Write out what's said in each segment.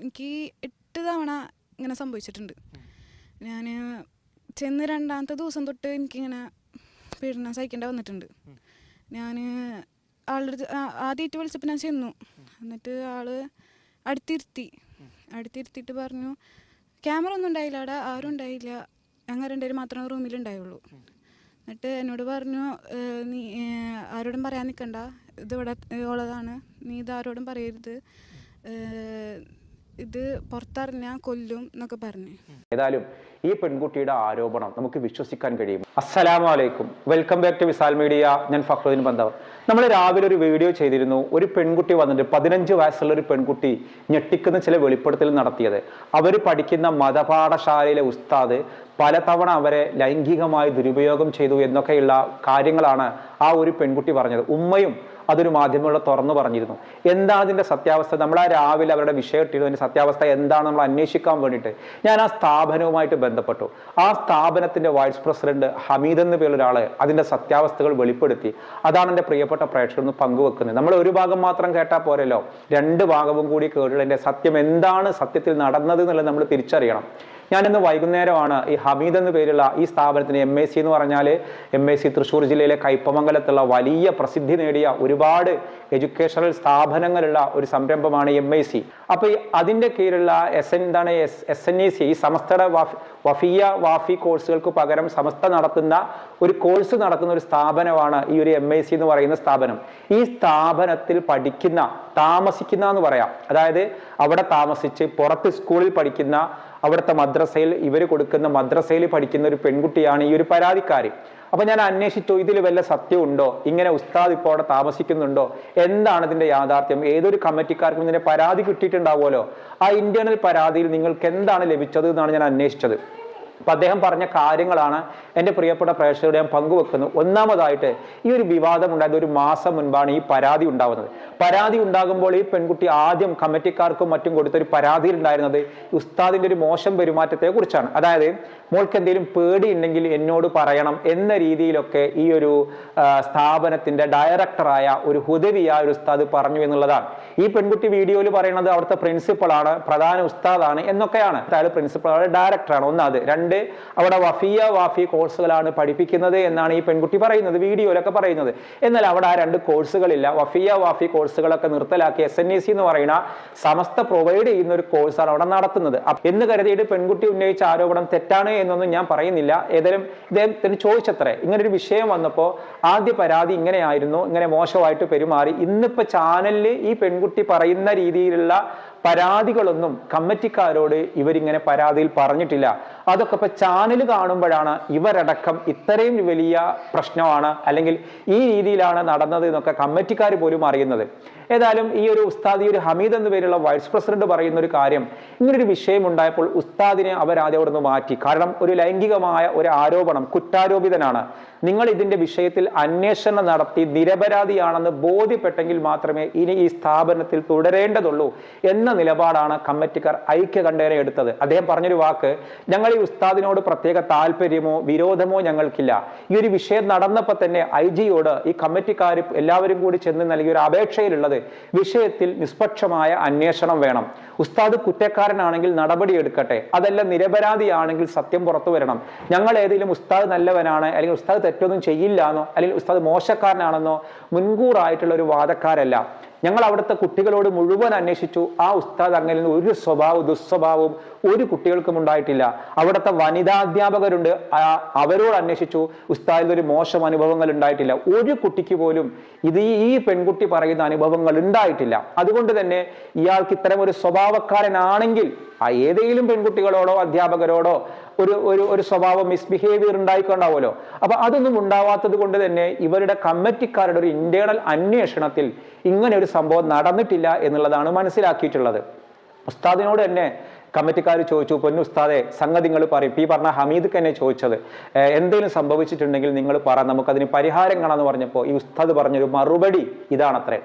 എനിക്ക് എട്ട് തവണ ഇങ്ങനെ സംഭവിച്ചിട്ടുണ്ട്. ഞാൻ ചെന്ന് രണ്ടാമത്തെ ദിവസം തൊട്ട് എനിക്കിങ്ങനെ പീഡനം സഹിക്കേണ്ട വന്നിട്ടുണ്ട്. ഞാൻ ആളുടെ ആദ്യമായിട്ട് വിളിച്ചപ്പോൾ ഞാൻ ചെന്നു. എന്നിട്ട് ആൾ അടുത്തിരുത്തി. അടുത്തിരുത്തിയിട്ട് പറഞ്ഞു ക്യാമറ ഒന്നും ഉണ്ടായില്ല അവിടെ ആരും ഉണ്ടായില്ല. ഞങ്ങൾ രണ്ടുപേരും മാത്രമേ റൂമിലുണ്ടായുള്ളൂ എന്നിട്ട് എന്നോട് പറഞ്ഞു നീ ആരോടും പറയാൻ നിൽക്കണ്ട ഇതിവിടെ ഉള്ളതാണ്. നീ ഇത് ആരോടും പറയരുത്. ഇത് പുറത്തറിഞ്ഞാൽ കൊല്ലും എന്നൊക്കെ പറഞ്ഞു. ഏതായാലും ഈ പെൺകുട്ടിയുടെ ആരോപണം നമുക്ക് വിശ്വസിക്കാൻ കഴിയും. അസ്സലാമു അലൈക്കും welcome back to Visal media. ഞാൻ ഫഹ്റുദ്ദീൻ ബന്ധാവ്. നമ്മൾ രാവിലെ ഒരു വീഡിയോ ചെയ്തിരുന്നു. ഒരു പെൺകുട്ടി വന്നിട്ട് പതിനഞ്ച് വയസ്സുള്ള ഒരു പെൺകുട്ടി ഞെട്ടിക്കുന്ന ചില വെളിപ്പെടുത്തൽ നടത്തിയത്. അവർ പഠിക്കുന്ന മതപാഠശാലയിലെ ഉസ്താദ് പലതവണ അവരെ ലൈംഗികമായി ദുരുപയോഗം ചെയ്തു എന്നൊക്കെയുള്ള കാര്യങ്ങളാണ് ആ ഒരു പെൺകുട്ടി പറഞ്ഞത്. ഉമ്മയും അതൊരു മാധ്യമങ്ങളെ തുറന്നു പറഞ്ഞിരുന്നു. എന്താ അതിന്റെ സത്യാവസ്ഥ? നമ്മൾ ആ രാവിലെ അവരുടെ വിഷയം ഇട്ടിരുന്നതിന്റെ സത്യാവസ്ഥ എന്താണ് നമ്മൾ അന്വേഷിക്കാൻ വേണ്ടിയിട്ട്? ഞാൻ ആ സ്ഥാപനവുമായിട്ട് ബന്ധപ്പെട്ടു. ആ സ്ഥാപനത്തിന്റെ വൈസ് പ്രസിഡന്റ് ഹമീദ് എന്ന് പേരുള്ള അതിന്റെ സത്യാവസ്ഥകൾ വെളിപ്പെടുത്തി. അതാണ് എന്റെ പ്രിയപ്പെട്ട പ്രേക്ഷകർ ഒന്ന് പങ്കുവെക്കുന്നത്. നമ്മൾ ഒരു ഭാഗം മാത്രം കേട്ടാൽ പോരല്ലോ. രണ്ട് ഭാഗവും കൂടി കേട്ടുള്ള സത്യം എന്താണ് സത്യത്തിൽ നടന്നത് എന്നുള്ളത് നമ്മൾ തിരിച്ചറിയണം. ഞാനിന്ന് വൈകുന്നേരമാണ് ഈ ഹമീദ് എന്ന് പേരുള്ള ഈ സ്ഥാപനത്തിന് എം എ സി എന്ന് പറഞ്ഞാൽ എം എ സി തൃശ്ശൂർ ജില്ലയിലെ കയ്പമംഗലത്തുള്ള വലിയ പ്രസിദ്ധി നേടിയ ഒരുപാട് എഡ്യൂക്കേഷണൽ സ്ഥാപനങ്ങളുള്ള ഒരു സംരംഭമാണ് എം ഐ സി അപ്പൊ ഈ അതിന്റെ കീഴിലുള്ള എസ് എൻ എന്താണ് എസ് എൻ ഇ സി ഈ സമസ്തയുടെ വഫിയ വാഫി കോഴ്സുകൾക്ക് പകരം സമസ്ത നടത്തുന്ന ഒരു കോഴ്സ് നടത്തുന്ന ഒരു സ്ഥാപനമാണ് ഈ ഒരു എം ഐ സി എന്ന് പറയുന്ന സ്ഥാപനം. ഈ സ്ഥാപനത്തിൽ പഠിക്കുന്ന താമസിക്കുന്ന എന്ന് പറയാം. അതായത് അവിടെ താമസിച്ച് പുറത്ത് സ്കൂളിൽ പഠിക്കുന്ന അവിടുത്തെ മദ്രസയിൽ ഇവർ കൊടുക്കുന്ന മദ്രസയിൽ പഠിക്കുന്ന ഒരു പെൺകുട്ടിയാണ് ഈ ഒരു പരാതിക്കാരി. അപ്പൊ ഞാൻ അന്വേഷിച്ചു ഇതിൽ വല്ല സത്യമുണ്ടോ ഇങ്ങനെ ഉസ്താദ് ഇപ്പോൾ അവിടെ താമസിക്കുന്നുണ്ടോ? എന്താണ് ഇതിന്റെ യാഥാർത്ഥ്യം? ഏതൊരു കമ്മിറ്റിക്കാർക്കും ഇതിന്റെ പരാതി കിട്ടിയിട്ടുണ്ടാവുമല്ലോ? ആ ഇന്റേണൽ പരാതിയിൽ നിങ്ങൾക്ക് എന്താണ് ലഭിച്ചത് എന്നാണ് ഞാൻ അന്വേഷിച്ചത്. അപ്പൊ അദ്ദേഹം പറഞ്ഞ കാര്യങ്ങളാണ് എന്റെ പ്രിയപ്പെട്ട പ്രേക്ഷകരോട് ഞാൻ പങ്കുവെക്കുന്നത് ഒന്നാമതായിട്ട് ഈ ഒരു വിവാദം ഉണ്ടായത് ഒരു മാസം മുൻപാണ് ഈ പരാതി ഉണ്ടാവുന്നത്. പരാതി ഉണ്ടാകുമ്പോൾ ഈ പെൺകുട്ടി ആദ്യം കമ്മിറ്റിക്കാർക്കും മറ്റും കൊടുത്തൊരു പരാതിയിൽ ഉണ്ടായിരുന്നത് ഉസ്താദിന്റെ ഒരു മോശം പെരുമാറ്റത്തെ കുറിച്ചാണ്. അതായത് മോൾക്ക് എന്തെങ്കിലും പേടിയുണ്ടെങ്കിൽ എന്നോട് പറയണം എന്ന രീതിയിലൊക്കെ ഈ ഒരു സ്ഥാപനത്തിന്റെ ഡയറക്ടറായ ഒരു ഹുദവിയായ ഒരു ഉസ്താദ് പറഞ്ഞു എന്നുള്ളതാണ്. ഈ പെൺകുട്ടി വീഡിയോയിൽ പറയുന്നത് അവിടുത്തെ പ്രിൻസിപ്പളാണ് പ്രധാന ഉസ്താദാണ് എന്നൊക്കെയാണ്. അതായത് പ്രിൻസിപ്പളാണ് ഡയറക്ടറാണ്. ഒന്നാമത്. രണ്ട് അവിടെ വഫിയ വാഫി കോഴ്സുകളാണ് പഠിപ്പിക്കുന്നത് എന്നാണ് ഈ പെൺകുട്ടി പറയുന്നത് വീഡിയോയിലൊക്കെ പറയുന്നത്. എന്നാൽ അവിടെ ആ രണ്ട് കോഴ്സുകളില്ല. വഫിയ വാഫി കോഴ്സുകളൊക്കെ നിർത്തലാക്കി എസ് എൻ ഇ സി എന്ന് പറയുന്ന സമസ്ത പ്രൊവൈഡ് ചെയ്യുന്ന ഒരു കോഴ്സാണ് അവിടെ നടത്തുന്നത്. എന്ന് കരുതിയിട്ട് പെൺകുട്ടി ഉന്നയിച്ച ആരോപണം തെറ്റാണ് എന്നൊന്നും ഞാൻ പറയുന്നില്ല. ഏതായാലും ഇദ്ദേഹത്തിന് ചോദിച്ചത്രേ ഇങ്ങനെ ഒരു വിഷയം വന്നപ്പോൾ ആദ്യ പരാതി ഇങ്ങനെയായിരുന്നു ഇങ്ങനെ മോശമായിട്ട് പെരുമാറി. ഇന്നിപ്പോ ചാനലിൽ ഈ പെൺകുട്ടി പറയുന്ന രീതിയിലുള്ള പരാതികളൊന്നും കമ്മിറ്റിക്കാരോട് ഇവരിങ്ങനെ പരാതിയിൽ പറഞ്ഞിട്ടില്ല. അതൊക്കെ ഇപ്പൊ ചാനൽ കാണുമ്പോഴാണ് ഇവരടക്കം ഇത്രയും വലിയ പ്രശ്നമാണ് അല്ലെങ്കിൽ ഈ രീതിയിലാണ് നടന്നത് എന്നൊക്കെ കമ്മിറ്റിക്കാർ പോലും അറിയുന്നത്. ഏതായാലും ഈ ഒരു ഉസ്താദി ഒരു ഹമീദ് എന്ന പേരുള്ള വൈസ് പ്രസിഡന്റ് പറയുന്ന ഒരു കാര്യം ഇങ്ങനൊരു വിഷയം ഉണ്ടായപ്പോൾ ഉസ്താദിനെ അവരാദ്യം അവിടെ നിന്ന് മാറ്റി. കാരണം ഒരു ലൈംഗികമായ ഒരു ആരോപണം കുറ്റാരോപിതനാണ്. നിങ്ങൾ ഇതിന്റെ വിഷയത്തിൽ അന്വേഷണം നടത്തി നിരപരാധിയാണെന്ന് ബോധ്യപ്പെട്ടെങ്കിൽ മാത്രമേ ഇനി ഈ സ്ഥാപനത്തിൽ തുടരേണ്ടതുള്ളൂ എന്ന നിലപാടാണ് കമ്മിറ്റിക്കാർ ഐക്യകണ്ഠേന എടുത്തത്. അദ്ദേഹം പറഞ്ഞൊരു വാക്ക് ഞങ്ങൾ ഈ ഉസ്താദിനോട് പ്രത്യേക താല്പര്യമോ വിരോധമോ ഞങ്ങൾക്കില്ല. ഈ ഒരു വിഷയം നടന്നപ്പോൾ തന്നെ ഐ ജിയോട് ഈ കമ്മിറ്റിക്കാർ എല്ലാവരും കൂടി ചെന്ന് നൽകിയ ഒരു അപേക്ഷയിലുള്ളത് വിഷയത്തിൽ നിഷ്പക്ഷമായ അന്വേഷണം വേണം. ഉസ്താദ് കുറ്റക്കാരനാണെങ്കിൽ നടപടി എടുക്കട്ടെ. അതല്ല നിരപരാധിയാണെങ്കിൽ സത്യം പുറത്തു വരണം. ഞങ്ങൾ ഏതെങ്കിലും ഉസ്താദ് നല്ലവനാണ് അല്ലെങ്കിൽ ഉസ്താദ് തെറ്റൊന്നും ചെയ്യില്ല എന്നോ അല്ലെങ്കിൽ ഉസ്താദ് മോശക്കാരനാണെന്നോ മുൻകൂറായിട്ടുള്ള ഒരു വാദക്കാരല്ല. ഞങ്ങൾ അവിടുത്തെ കുട്ടികളോട് മുഴുവൻ അന്വേഷിച്ചു. ആ ഉസ്താദ് അങ്ങനെ ഒരു സ്വഭാവവും ദുസ്വഭാവവും ഒരു കുട്ടികൾക്കും ഉണ്ടായിട്ടില്ല. അവിടുത്തെ വനിതാ അധ്യാപകരുണ്ട്. ആ- അവരോട് അന്വേഷിച്ചു. ഉസ്താദിൽ ഒരു മോശം അനുഭവങ്ങൾ ഉണ്ടായിട്ടില്ല. ഒരു കുട്ടിക്ക് പോലും ഇത് ഈ പെൺകുട്ടി പറയുന്ന അനുഭവങ്ങൾ ഉണ്ടായിട്ടില്ല. അതുകൊണ്ട് തന്നെ ഇയാൾക്ക് ഇത്തരം ഒരു സ്വഭാവക്കാരനാണെങ്കിൽ ആ ഏതെങ്കിലും പെൺകുട്ടികളോടോ അധ്യാപകരോടോ ഒരു ഒരു ഒരു സ്വഭാവം മിസ്ബിഹേവിയർ ഉണ്ടായിക്കൊണ്ടാവുമല്ലോ. അപ്പൊ അതൊന്നും ഉണ്ടാവാത്തത് കൊണ്ട് തന്നെ ഇവരുടെ കമ്മിറ്റിക്കാരുടെ ഒരു ഇന്റേണൽ അന്വേഷണത്തിൽ ഇങ്ങനെ ഒരു സംഭവം നടന്നിട്ടില്ല എന്നുള്ളതാണ് മനസ്സിലാക്കിയിട്ടുള്ളത്. ഉസ്താദിനോട് തന്നെ കമ്മിറ്റിക്കാർ ചോദിച്ചു പൊന്നു ഉസ്താദെ സംഗതി നിങ്ങൾ പറയും. ഈ പറഞ്ഞ ഹമീദ് തന്നെ ചോദിച്ചത് എന്തെങ്കിലും സംഭവിച്ചിട്ടുണ്ടെങ്കിൽ നിങ്ങൾ പറ നമുക്കതിന് പരിഹാരം കാണാമെന്ന് പറഞ്ഞപ്പോൾ ഈ ഉസ്താദ് പറഞ്ഞൊരു മറുപടി ഇതാണത്രേ.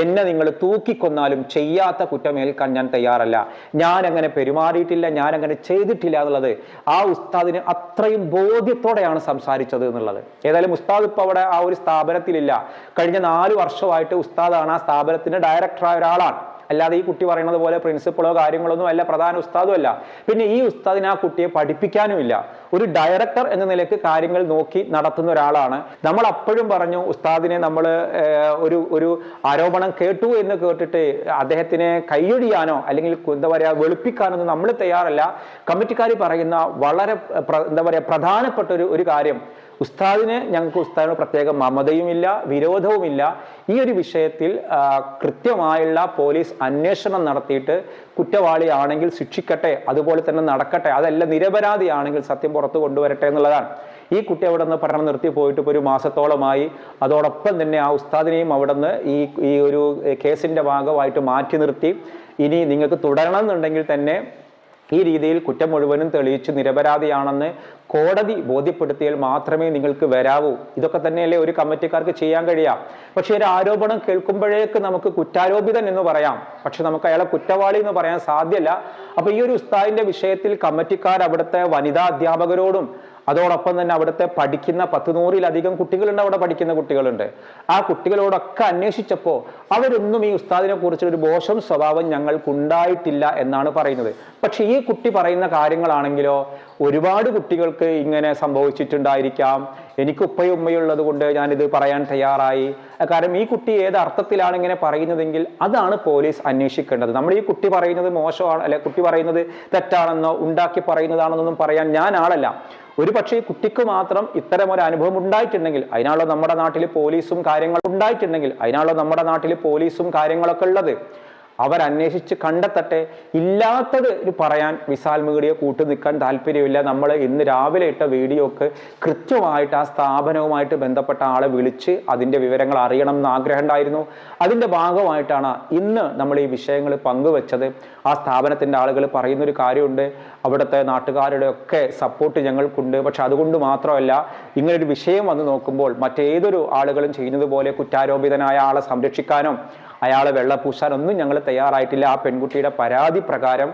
എന്നെ നിങ്ങൾ തൂക്കിക്കൊന്നാലും ചെയ്യാത്ത കുറ്റമേൽക്കാൻ ഞാൻ തയ്യാറല്ല. ഞാൻ അങ്ങനെ പെരുമാറിയിട്ടില്ല ഞാൻ അങ്ങനെ ചെയ്തിട്ടില്ല എന്നുള്ളത് ആ ഉസ്താദിന് അത്രയും ബോധ്യത്തോടെയാണ് സംസാരിച്ചത് എന്നുള്ളത്. ഏതായാലും ഉസ്താദ് ഇപ്പൊ അവിടെ ആ ഒരു സ്ഥാപനത്തിലില്ല. കഴിഞ്ഞ നാല് വർഷമായിട്ട് ഉസ്താദാണ് ആ സ്ഥാപനത്തിന്റെ ഡയറക്ടറായ ഒരാളാണ്. അല്ലാതെ ഈ കുട്ടി പറയുന്നത് പോലെ പ്രിൻസിപ്പളോ കാര്യങ്ങളൊന്നും അല്ല പ്രധാന ഉസ്താദും അല്ല. പിന്നെ ഈ ഉസ്താദിന് ആ കുട്ടിയെ പഠിപ്പിക്കാനുമില്ല. ഒരു ഡയറക്ടർ എന്ന നിലയ്ക്ക് കാര്യങ്ങൾ നോക്കി നടത്തുന്ന ഒരാളാണ്. നമ്മൾ അപ്പോഴും പറഞ്ഞു ഉസ്താദിനെ നമ്മൾ ഒരു ഒരു ആരോപണം കേട്ടു എന്ന് കേട്ടിട്ട് അദ്ദേഹത്തിനെ കൈയൊഴിയാനോ അല്ലെങ്കിൽ എന്താ പറയുക വെളുപ്പിക്കാനൊന്നും നമ്മൾ തയ്യാറല്ല. കമ്മിറ്റിക്കാർ പറയുന്ന വളരെ എന്താ പറയുക പ്രധാനപ്പെട്ട ഒരു ഒരു കാര്യം ഉസ്താദിന് ഞങ്ങൾക്ക് ഉസ്താദിന് പ്രത്യേക മമതയുമില്ല വിരോധവുമില്ല. ഈ ഒരു വിഷയത്തിൽ കൃത്യമായുള്ള പോലീസ് അന്വേഷണം നടത്തിയിട്ട് കുറ്റവാളിയാണെങ്കിൽ ശിക്ഷിക്കട്ടെ അതുപോലെ തന്നെ നടക്കട്ടെ അതല്ല നിരപരാധിയാണെങ്കിൽ സത്യം പുറത്തു കൊണ്ടുവരട്ടെ എന്നുള്ളതാണ്. ഈ കുട്ടി അവിടെ നിന്ന് പഠനം നിർത്തി പോയിട്ട് ഇപ്പോൾ ഒരു മാസത്തോളമായി. അതോടൊപ്പം തന്നെ ആ ഉസ്താദിനെയും അവിടെ നിന്ന് ഈ ഈ ഒരു കേസിന്റെ ഭാഗമായിട്ട് മാറ്റി നിർത്തി. ഇനി നിങ്ങൾക്ക് തുടരണം എന്നുണ്ടെങ്കിൽ തന്നെ ഈ രീതിയിൽ കുറ്റം മുഴുവനും തെളിയിച്ച് നിരപരാധിയാണെന്ന് കോടതി ബോധ്യപ്പെടുത്തിയാൽ മാത്രമേ നിങ്ങൾക്ക് വരാവൂ. ഇതൊക്കെ തന്നെയല്ലേ ഒരു കമ്മിറ്റിക്കാർക്ക് ചെയ്യാൻ കഴിയാം. പക്ഷേ ഒരു ആരോപണം കേൾക്കുമ്പോഴേക്ക് നമുക്ക് കുറ്റാരോപിതൻ എന്ന് പറയാം. പക്ഷെ നമുക്ക് അയാളെ കുറ്റവാളി എന്ന് പറയാൻ സാധ്യല്ല. അപ്പൊ ഈ ഒരു ഉസ്താദിന്റെ വിഷയത്തിൽ കമ്മിറ്റിക്കാർ അവിടുത്തെ വനിതാ അധ്യാപകരോടും അതോടൊപ്പം തന്നെ അവിടുത്തെ പഠിക്കുന്ന പത്ത് നൂറിലധികം കുട്ടികളുണ്ട് അവിടെ പഠിക്കുന്ന കുട്ടികളുണ്ട്. ആ കുട്ടികളോടൊക്കെ അന്വേഷിച്ചപ്പോൾ അവരൊന്നും ഈ ഉസ്താദിനെ കുറിച്ച് ഒരു സ്വഭാവം ഞങ്ങൾക്കുണ്ടായിട്ടില്ല എന്നാണ് പറയുന്നത്. പക്ഷെ ഈ കുട്ടി പറയുന്ന കാര്യങ്ങളാണെങ്കിലോ ഒരുപാട് കുട്ടികൾക്ക് ഇങ്ങനെ സംഭവിച്ചിട്ടുണ്ടായിരിക്കാം. എനിക്ക് ഉപ്പയും ഉമ്മയുള്ളത് കൊണ്ട് ഞാനിത് പറയാൻ തയ്യാറായി. കാരണം ഈ കുട്ടി ഏത് അർത്ഥത്തിലാണ് ഇങ്ങനെ പറയുന്നതെങ്കിൽ അതാണ് പോലീസ് അന്വേഷിക്കേണ്ടത്. നമ്മൾ ഈ കുട്ടി പറയുന്നത് മോശമാണ് അല്ലെ കുട്ടി പറയുന്നത് തെറ്റാണെന്നോ ഉണ്ടാക്കി പറയുന്നതാണെന്നൊന്നും പറയാൻ ഞാൻ ആളല്ല. ഒരു പക്ഷേ ഈ കുട്ടിക്ക് മാത്രം ഇത്തരം ഒരു അനുഭവം ഉണ്ടായിട്ടുണ്ടെങ്കിൽ അതിനാണല്ലോ നമ്മുടെ നാട്ടിൽ പോലീസും കാര്യങ്ങളും ഉണ്ടായിട്ടുണ്ടെങ്കിൽ അതിനാണല്ലോ നമ്മുടെ നാട്ടിൽ പോലീസും കാര്യങ്ങളൊക്കെ ഉള്ളത്. അവരന്വേഷിച്ച് കണ്ടെത്തട്ടെ. ഇല്ലാത്തത് പറയാൻ വിശാൽ മീഡിയ കൂട്ടു നിൽക്കാൻ താല്പര്യമില്ല. നമ്മൾ ഇന്ന് രാവിലെ ഇട്ട വീഡിയോക്ക് കൃത്യമായിട്ട് ആ സ്ഥാപനവുമായിട്ട് ബന്ധപ്പെട്ട ആളെ വിളിച്ച് അതിന്റെ വിവരങ്ങൾ അറിയണം എന്ന് ആഗ്രഹം ഉണ്ടായിരുന്നു അതിന്റെ ഭാഗമായിട്ടാണ് ഇന്ന് നമ്മൾ ഈ വിഷയങ്ങൾ പങ്കുവെച്ചത്. ആ സ്ഥാപനത്തിന്റെ ആളുകൾ പറയുന്നൊരു കാര്യമുണ്ട്. അവിടുത്തെ നാട്ടുകാരുടെ ഒക്കെ സപ്പോർട്ട് ഞങ്ങൾക്കുണ്ട്. പക്ഷെ അതുകൊണ്ട് മാത്രമല്ല ഇങ്ങനൊരു വിഷയം വന്ന് നോക്കുമ്പോൾ മറ്റേതൊരു ആളുകളും ചെയ്യുന്നത് പോലെ കുറ്റാരോപിതനായ ആളെ സംരക്ഷിക്കാനോ അയാളെ വെള്ളപൂശാനൊന്നും ഞങ്ങൾ തയ്യാറായിട്ടില്ല. ആ പെൺകുട്ടിയുടെ പരാതി പ്രകാരം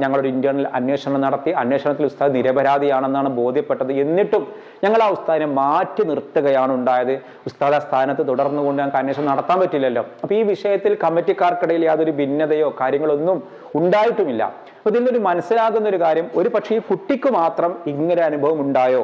ഞങ്ങളൊരു ഇന്റേണൽ അന്വേഷണം നടത്തി. അന്വേഷണത്തിൽ ഉസ്താദ് നിരപരാധിയാണെന്നാണ് ബോധ്യപ്പെട്ടത്. എന്നിട്ടും ഞങ്ങൾ ആ ഉസ്താദിനെ മാറ്റി നിർത്തുകയാണ് ഉണ്ടായത്. ഉസ്താദ് ആ സ്ഥാനത്ത് തുടർന്നുകൊണ്ട് ഞങ്ങൾക്ക് അന്വേഷണം നടത്താൻ പറ്റില്ലല്ലോ. അപ്പൊ ഈ വിഷയത്തിൽ കമ്മിറ്റിക്കാർക്കിടയിൽ യാതൊരു ഭിന്നതയോ കാര്യങ്ങളൊന്നും ഉണ്ടായിട്ടുമില്ല. അപ്പൊ ഇതിൽ നിന്നൊരു മനസ്സിലാകുന്ന ഒരു കാര്യം ഒരു പക്ഷേ ഈ കുട്ടിക്ക് മാത്രം ഇങ്ങനെ അനുഭവം ഉണ്ടായോ?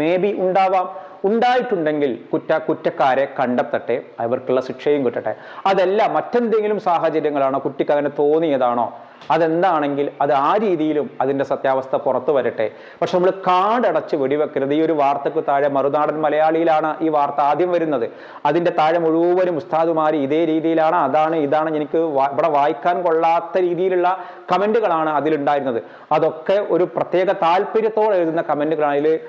മേ ബി ഉണ്ടാവാം. ഉണ്ടായിട്ടുണ്ടെങ്കിൽ കുറ്റ കുറ്റക്കാരെ കണ്ടെത്തട്ടെ അവർക്കുള്ള ശിക്ഷയും കിട്ടട്ടെ. അതല്ല മറ്റെന്തെങ്കിലും സാഹചര്യങ്ങളാണോ കുട്ടിക്ക് അങ്ങനെ തോന്നിയതാണോ? അതെന്താണെങ്കിൽ അത് ആ രീതിയിലും അതിന്റെ സത്യാവസ്ഥ പുറത്തു വരട്ടെ. പക്ഷെ നമ്മൾ കാടടച്ച് വെടിവെക്കരുത്. ഈ ഒരു വാർത്തക്ക് താഴെ മറുനാടൻ മലയാളിയിലാണ് ഈ വാർത്ത ആദ്യം വരുന്നത്. അതിന്റെ താഴെ മുഴുവനും ഉസ്താദുമാരി ഇതേ രീതിയിലാണ് അതാണ് ഇതാണ് എനിക്ക് ഇവിടെ വായിക്കാൻ കൊള്ളാത്ത രീതിയിലുള്ള കമന്റുകളാണ് അതിലുണ്ടായിരുന്നത്. അതൊക്കെ ഒരു പ്രത്യേക താല്പര്യത്തോടെ എഴുതുന്ന കമന്റുകളാണ്. അതിൽ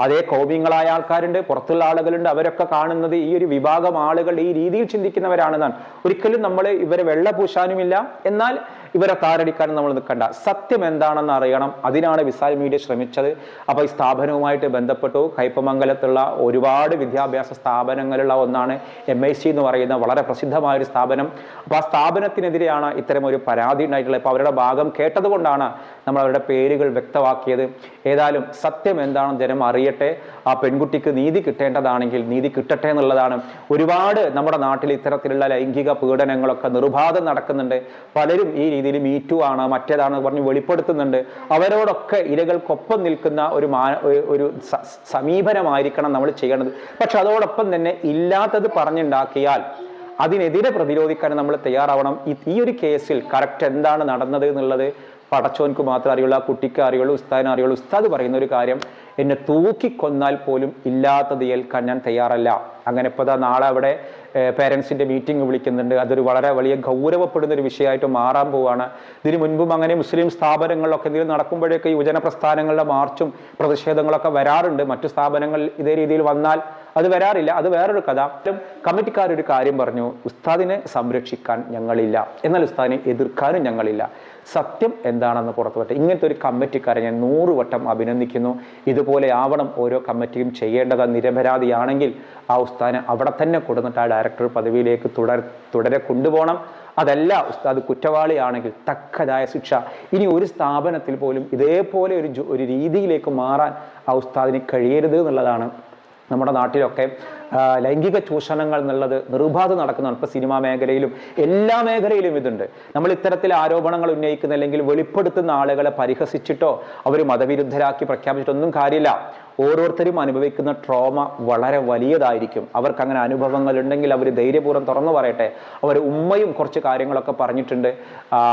അതേ കൗമിങ്ങളായ ആൾക്കാരുണ്ട് പുറത്തുള്ള ആളുകളുണ്ട്. അവരൊക്കെ കാണുന്നത് ഈ ഒരു വിഭാഗം ആളുകൾ ഈ രീതിയിൽ ചിന്തിക്കുന്നവരാണെന്നാണ്. ഒരിക്കലും നമ്മൾ ഇവരെ വെള്ള പൂശാനുമില്ല. എന്നാൽ ഇവരെ കാറടിക്കാനും നമ്മൾ നിൽക്കണ്ട. സത്യം എന്താണെന്ന് അറിയണം. അതിനാണ് വിസാൽ മീഡിയ ശ്രമിച്ചത്. അപ്പോൾ ഈ സ്ഥാപനവുമായിട്ട് ബന്ധപ്പെട്ടു. കയ്പമംഗലത്തുള്ള ഒരുപാട് വിദ്യാഭ്യാസ സ്ഥാപനങ്ങളുള്ള ഒന്നാണ് എം ഐ സി എന്ന് പറയുന്ന വളരെ പ്രസിദ്ധമായ ഒരു സ്ഥാപനം. അപ്പോൾ ആ സ്ഥാപനത്തിനെതിരെയാണ് ഇത്തരം ഒരു പരാതി ഉണ്ടായിട്ടുള്ളത്. അപ്പോൾ അവരുടെ ഭാഗം കേട്ടതുകൊണ്ടാണ് നമ്മൾ അവരുടെ പേരുകൾ വ്യക്തമാക്കിയത്. ഏതായാലും സത്യം എന്താണെന്ന് ജനം അറിയട്ടെ ആ പെൺകുട്ടിക്ക് നീതി കിട്ടേണ്ടതാണെങ്കിൽ നീതി കിട്ടട്ടെ എന്നുള്ളതാണ്. ഒരുപാട് നമ്മുടെ നാട്ടിൽ ഇത്തരത്തിലുള്ള ലൈംഗിക പീഡനങ്ങളൊക്കെ നിർബാധം നടക്കുന്നുണ്ട്. പലരും ഈ രീതിയിൽ മീറ്റു ആണ് മറ്റേതാണ് പറഞ്ഞ് വെളിപ്പെടുത്തുന്നുണ്ട്. അവരോടൊക്കെ ഇരകൾക്കൊപ്പം നിൽക്കുന്ന ഒരു മാ ഒരു- സമീപനമായിരിക്കണം നമ്മൾ ചെയ്യേണ്ടത്. പക്ഷെ അതോടൊപ്പം തന്നെ ഇല്ലാത്തത് പറഞ്ഞുണ്ടാക്കിയാൽ അതിനെതിരെ പ്രതിരോധിക്കാൻ നമ്മൾ തയ്യാറാവണം. ഈ ഒരു കേസിൽ കറക്റ്റ് എന്താണ് നടന്നത് എന്നുള്ളത് പടച്ചോൻക്ക് മാത്രമേ അറിയുള്ളൂ ആ കുട്ടിക്ക് അറിയുള്ളൂ ഉസ്താദിന് അറിയുള്ളൂ. ഉസ്താദ് പറയുന്ന ഒരു കാര്യം എന്നെ തൂക്കിക്കൊന്നാൽ പോലും ഇല്ലാത്തത് ഏൽക്കാൻ ഞാൻ തയ്യാറല്ല. അങ്ങനെ ഇപ്പോൾ നാളെ അവിടെ പേരൻസിന്റെ മീറ്റിംഗ് വിളിക്കുന്നുണ്ട്. അതൊരു വളരെ വലിയ ഗൗരവപ്പെടുന്ന ഒരു വിഷയമായിട്ട് മാറാൻ പോവാണ്. ഇതിനു മുൻപും അങ്ങനെ മുസ്ലിം സ്ഥാപനങ്ങളിലൊക്കെ എന്തെങ്കിലും നടക്കുമ്പോഴേക്ക് യുവജന പ്രസ്ഥാനങ്ങളുടെ മാർച്ചും പ്രതിഷേധങ്ങളൊക്കെ വരാറുണ്ട്. മറ്റു സ്ഥാപനങ്ങൾ ഇതേ രീതിയിൽ വന്നാൽ അത് വരാറില്ല. അത് വേറൊരു കഥ. കമ്മിറ്റിക്കാരൊരു കാര്യം പറഞ്ഞു ഉസ്താദിനെ സംരക്ഷിക്കാൻ ഞങ്ങളില്ല. എന്നാൽ ഉസ്താദിനെ എതിർക്കാനും ഞങ്ങളില്ല. സത്യം എന്താണെന്ന് പുറത്തു വരട്ടെ. ഇങ്ങനത്തെ ഒരു കമ്മിറ്റിക്കാരെ ഞാൻ നൂറ് വട്ടം അഭിനന്ദിക്കുന്നു. ഇതുപോലെ ആവണം ഓരോ കമ്മിറ്റിയും ചെയ്യേണ്ടത് നിരപരാധിയാണെങ്കിൽ ആ ഉസ്താദിനെ അവിടെ തന്നെ കൊടുത്തിട്ട് ആ ഡയറക്ടർ പദവിയിലേക്ക് തുടർ തുടരെ കൊണ്ടുപോകണം. അതല്ല ഉസ്താദ് കുറ്റവാളിയാണെങ്കിൽ തക്കതായ ശിക്ഷ. ഇനി ഒരു സ്ഥാപനത്തിൽ പോലും ഇതേപോലെ ഒരു ഒരു രീതിയിലേക്ക് മാറാൻ ആ ഉസ്താദിന് കഴിയരുത് എന്നുള്ളതാണ് നമ്മുടെ നാട്ടിലൊക്കെ ലൈംഗിക ചൂഷണങ്ങൾ എന്നുള്ളത് നിർബാധം നടക്കുന്നതാണ് ഇപ്പോൾ സിനിമാ മേഖലയിലും എല്ലാ മേഖലയിലും ഇതുണ്ട്. നമ്മൾ ഇത്തരത്തിൽ ആരോപണങ്ങൾ ഉന്നയിക്കുന്ന അല്ലെങ്കിൽ വെളിപ്പെടുത്തുന്ന ആളുകളെ പരിഹസിച്ചിട്ടോ അവർ മതവിരുദ്ധരാക്കി പ്രഖ്യാപിച്ചിട്ടോ ഒന്നും കാര്യമില്ല. ഓരോരുത്തരും അനുഭവിക്കുന്ന ട്രോമ വളരെ വലിയതായിരിക്കും. അവർക്ക് അങ്ങനെ അനുഭവങ്ങൾ ഉണ്ടെങ്കിൽ അവർ ധൈര്യപൂർവം തുറന്നു പറയട്ടെ. അവർ ഉമ്മയും കുറച്ച് കാര്യങ്ങളൊക്കെ പറഞ്ഞിട്ടുണ്ട്.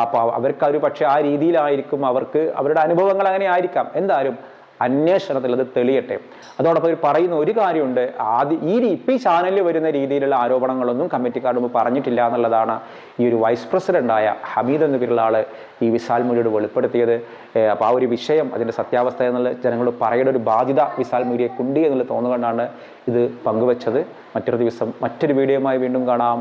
അപ്പോൾ അവർക്ക് ഒരു പക്ഷേ ആ രീതിയിലായിരിക്കും അവർക്ക് അവരുടെ അനുഭവങ്ങൾ അങ്ങനെ ആയിരിക്കാം. എന്തായാലും അന്വേഷണത്തിൽ അത് തെളിയട്ടെ. അതോടൊപ്പം ഇവർ പറയുന്ന ഒരു കാര്യമുണ്ട്. ആദ്യം ഈ ഇപ്പം ഈ ചാനലിൽ വരുന്ന രീതിയിലുള്ള ആരോപണങ്ങളൊന്നും കമ്മിറ്റിക്കാർ മുമ്പ് പറഞ്ഞിട്ടില്ല എന്നുള്ളതാണ് ഈ ഒരു വൈസ് പ്രസിഡന്റായ ഹമീദ് എന്ന പേരുള്ള ഈ വിശാൽ മീഡിയയോട് വെളിപ്പെടുത്തിയത്. അപ്പോൾ ആ ഒരു വിഷയം അതിന്റെ സത്യാവസ്ഥ എന്നുള്ള ജനങ്ങൾ പറയേണ്ട ഒരു ബാധ്യത വിസാൽ മീഡിയക്കുണ്ട് എന്നുള്ള തോന്നുകൊണ്ടാണ് ഇത് പങ്കുവച്ചത്. മറ്റൊരു ദിവസം മറ്റൊരു വീഡിയോയുമായി വീണ്ടും കാണാം.